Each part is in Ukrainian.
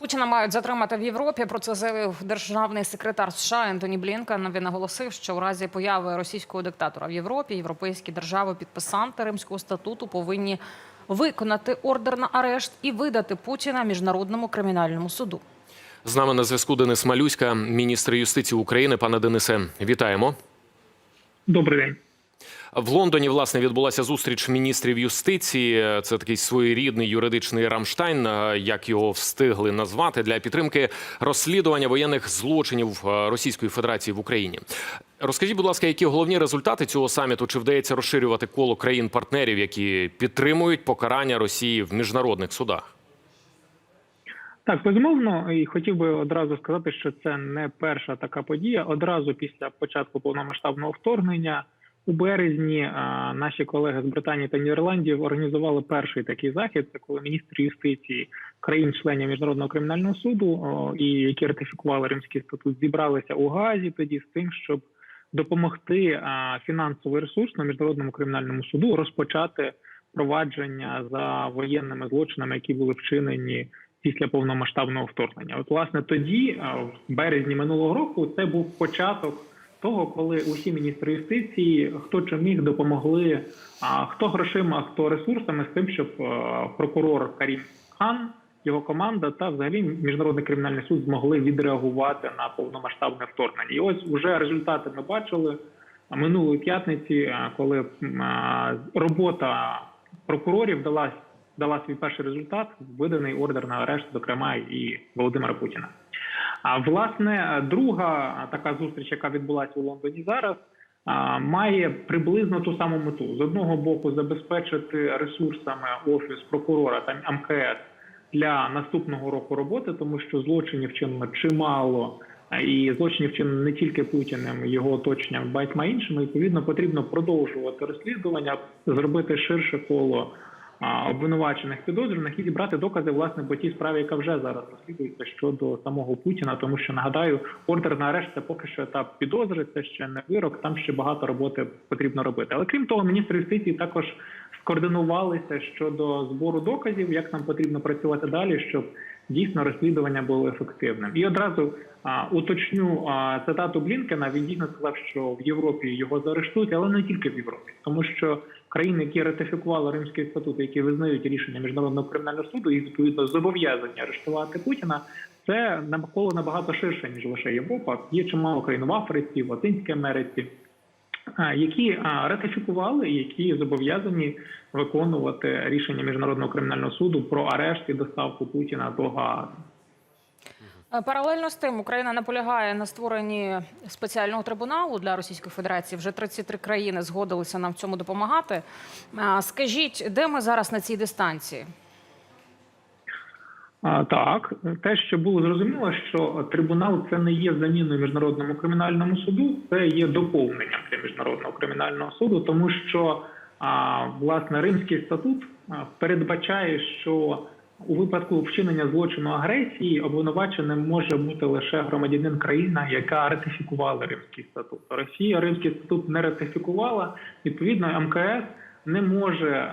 Путіна мають затримати в Європі. Про це заявив державний секретар США Ентоні Блінкен. Він наголосив, що у разі появи російського диктатора в Європі європейські держави підписанти Римського статуту повинні виконати ордер на арешт і видати Путіна міжнародному кримінальному суду. З нами на зв'язку Денис Малюська, міністр юстиції України. Пане Денисе, вітаємо. Добрий день. В Лондоні власне відбулася зустріч міністрів юстиції. Це такий своєрідний юридичний Рамштайн, е, як його встигли назвати для підтримки розслідування воєнних злочинів е, Російської Федерації в Україні. Розкажіть, будь ласка, які головні результати цього саміту? Чи вдається розширювати коло країн-партнерів, які підтримують покарання Росії в міжнародних судах? Так, безумовно, і хотів би одразу сказати, що це не перша така подія. Одразу після початку повномасштабного вторгнення у березні наші колеги з Британії та Нідерландів організували перший такий захід. Це коли міністри юстиції країн-членів міжнародного кримінального суду, і які ратифікували Римський статут, зібралися у Газі тоді з тим, щоб допомогти а, фінансовий ресурс на міжнародному кримінальному суду розпочати провадження за воєнними злочинами, які були вчинені після повномасштабного вторгнення. От, власне, тоді, в березні минулого року, це був початок того, коли усі міністри юстиції, хто чи міг, допомогли, а хто грошима, а хто ресурсами з тим, щоб прокурор Карім Хан, його команда та взагалі міжнародний кримінальний суд змогли відреагувати на повномасштабне вторгнення. І ось уже результати ми бачили минулої п'ятниці, коли робота прокурорів дала дала свій перший результат, виданий ордер на арешт, зокрема і Володимира Путіна. А власне, друга така зустріч, яка відбулася у Лондоні зараз, має приблизно ту саму мету: з одного боку, забезпечити ресурсами офіс прокурора та МКС для наступного року роботи, тому що злочинів вчинено чимало. І злочинів вчинено не тільки Путіним, його оточенням, багатьма іншими. Відповідно, потрібно продовжувати розслідування, зробити ширше коло обвинувачених підозрюваних і зібрати докази власне по тій справі, яка вже зараз розслідується щодо самого Путіна. Тому що нагадаю, ордер на арешт це поки що етап підозри, це ще не вирок. Там ще багато роботи потрібно робити. Але крім того, міністр юстиції також скоординувалися щодо збору доказів, як нам потрібно працювати далі, щоб дійсно розслідування було ефективним. І одразу а, уточню а, цитату Блінкена. Він дійсно сказав, що в Європі його заарештують, але не тільки в Європі, тому що країни, які ратифікували Римський статут, які визнають рішення міжнародного кримінального суду і відповідно зобов'язані арештувати Путіна. Це навколо набагато ширше ніж лише Європа. Є чимало країн в Африці, в Латинській Америці, які ратифікували, які зобов'язані виконувати рішення міжнародного кримінального суду про арешт і доставку Путіна до Гааги. Е, Паралельно з тим Україна наполягає на створенні спеціального трибуналу для Російської Федерації. Вже 33 країни згодилися нам в цьому допомагати. Скажіть, де ми зараз на цій дистанції? Так, те, що було зрозуміло, що трибунал це не є заміною міжнародному кримінальному суду, це є доповненням для міжнародного кримінального суду, тому що власне Римський статут передбачає, що у випадку вчинення злочину агресії обвинуваченим може бути лише громадянин країна, яка ратифікувала Римський статут. Росія Римський статут не ратифікувала. Відповідно, МКС не може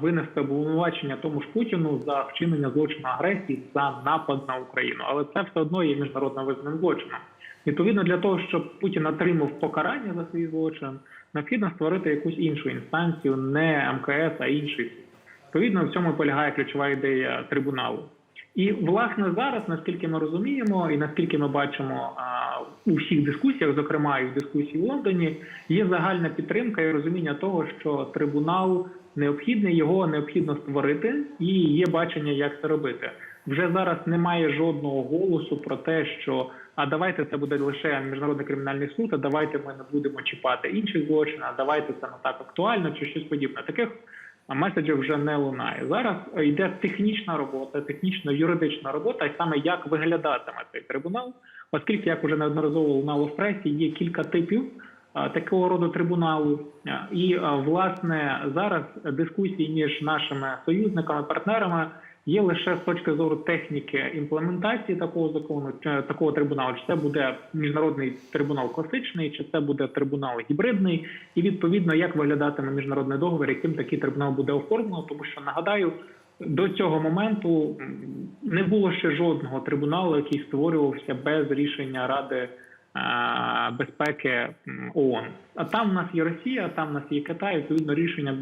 винести обвинувачення тому ж Путіну за вчинення злочину агресії за напад на Україну, але це все одно є міжнародно визнаним злочином. Відповідно, для того, щоб Путін отримав покарання за свій злочин, необхідно створити якусь іншу інстанцію, не МКС, а інший. Відповідно, в цьому полягає ключова ідея трибуналу. І власне зараз, наскільки ми розуміємо, і наскільки ми бачимо а, у всіх дискусіях, зокрема і в дискусії в Лондоні, є загальна підтримка і розуміння того, що трибунал необхідний, його необхідно створити, і є бачення, як це робити. Вже зараз немає жодного голосу про те, що а давайте це буде лише міжнародний кримінальний суд, а давайте ми не будемо чіпати інші злочини, а давайте це не так актуально чи щось подібне. Таких меседжів вже не лунає. Зараз йде технічна робота, технічно-юридична робота, і саме як виглядатиме цей трибунал, оскільки як вже неодноразово лунало в пресі, є кілька типів такого роду трибуналу, і власне зараз дискусії між нашими союзниками, партнерами. Є лише з точки зору техніки імплементації такого закону, чи такого трибуналу, чи це буде міжнародний трибунал класичний, чи це буде трибунал гібридний, і відповідно як виглядатиме міжнародний договір, яким такий трибунал буде оформлено. Тому що нагадаю, до цього моменту не було ще жодного трибуналу, який створювався без рішення Ради безпеки м, ООН. А там в нас є Росія, там в нас є Китай. Відповідно, рішення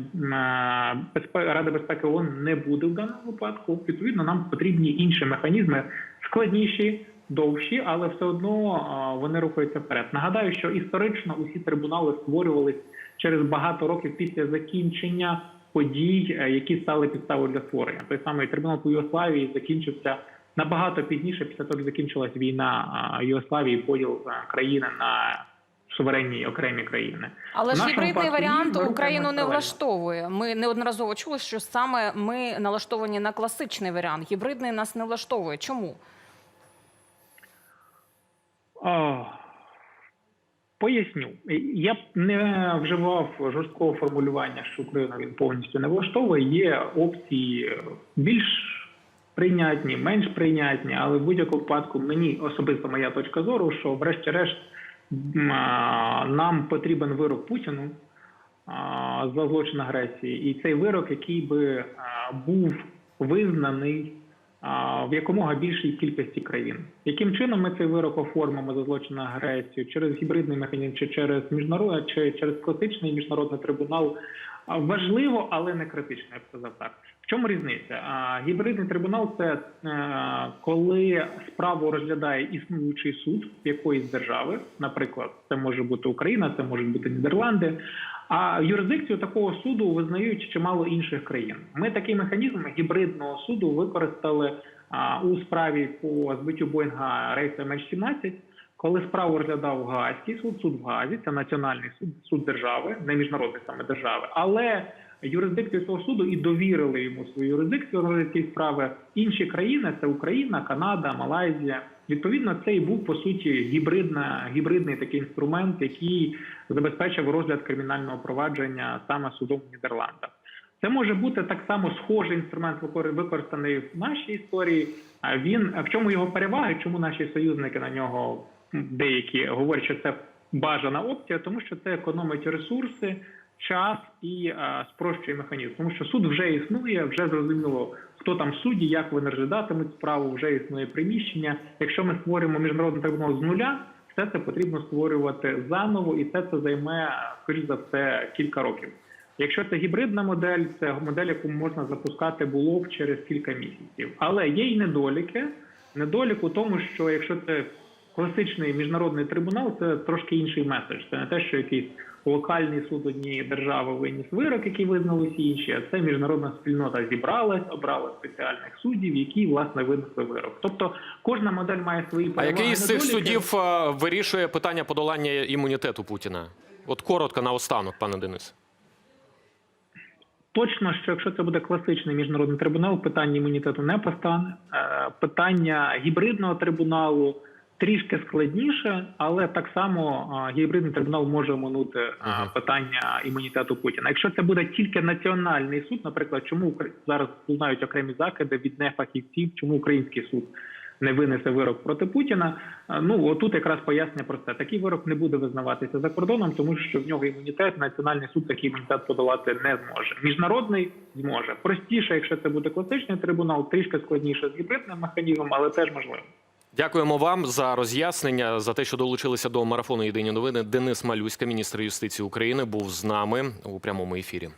е, Ради безпеки ООН не буде в даному випадку. Відповідно, нам потрібні інші механізми, складніші, довші, але все одно е, вони рухаються вперед. Нагадаю, що історично усі трибунали створювались через багато років після закінчення подій, е, які стали підставою для створення. Той самий трибунал по Югославії закінчився набагато пізніше, після того як закінчилась війна Югославії, поділ країни на суверенні окремі країни. Але ж гібридний варіант Україну не влаштовує. Ми неодноразово чули, що саме ми налаштовані на класичний варіант. Гібридний нас не влаштовує. Чому? О, поясню. Я б не вживав жорсткого формулювання, що Україна він повністю не влаштовує. Є опції більш прийнятні, менш прийнятні, але в будь-якому випадку мені особисто моя точка зору, що врешті-решт нам потрібен вирок Путіну за злочин агресії, і цей вирок, який би був визнаний в якомога більшій кількості країн. Яким чином ми цей вирок оформимо за злочин агресію через гібридний механізм, чи через міжнародний, чи через класичний міжнародний трибунал? Важливо, але не критично, я б сказав так. В чому різниця? Гібридний трибунал це е, коли справу розглядає існуючий суд якоїсь держави, наприклад, це може бути Україна, це можуть бути Нідерланди. А юрисдикцію такого суду визнають чимало інших країн. Ми такий механізм гібридного суду використали у справі по збиттю Боїнга рейсу MH17, коли справу розглядав Гаазький суд, суд в Гаазі, це національний суд, суд держави, не міжнародний саме держави. Але юрисдикцію цього суду і довірили йому свою юрисдикцію розгляд справи. Інші країни це Україна, Канада, Малайзія. Відповідно, це і був по суті гібридна, гібридний такий інструмент, який забезпечив розгляд кримінального провадження саме судом в Нідерландах. Це може бути так само схожий інструмент, викор- використаний в нашій історії. А він в чому його переваги? Чому наші союзники на нього деякі говорять, що це бажана опція, тому що це економить ресурси, час і а, спрощує механізм. Тому що суд вже існує, вже зрозуміло, хто там судді, як вони розглядатимуть справу, вже існує приміщення. Якщо ми створюємо міжнародний трибунал з нуля, все це потрібно створювати заново, і все це займе скоріш за все кілька років. Якщо це гібридна модель, це модель, яку можна запускати було б через кілька місяців. Але є й недоліки. Недолік у тому, що якщо це класичний міжнародний трибунал, це трошки інший меседж. Це не те, що якийсь локальний суд однієї держави виніс вирок, який визнали всі інші, а це міжнародна спільнота зібралась, обрала спеціальних суддів, які власне винесли вирок. Тобто кожна модель має свої А який з цих судів е, вирішує питання подолання імунітету Путіна? От коротко наостанок, пане Денис. Точно, що якщо це буде класичний міжнародний трибунал, питання імунітету не постане. Е, Питання гібридного трибуналу трішки складніше, але так само гібридний трибунал може оминути Ага. питання імунітету Путіна. Якщо це буде тільки національний суд, наприклад, чому зараз лунають окремі закиди від нефахівців, чому український суд не винесе вирок проти Путіна. Ну отут якраз пояснення про це. Такий вирок не буде визнаватися за кордоном, тому що в нього імунітет. Національний суд такий імунітет подолати не зможе. Міжнародний зможе простіше, якщо це буде класичний трибунал, трішки складніше з гібридним механізмом, але теж можливо. Дякуємо вам за роз'яснення, за те, що долучилися до марафону Єдині новини. Денис Малюська, міністр юстиції України, був з нами у прямому ефірі.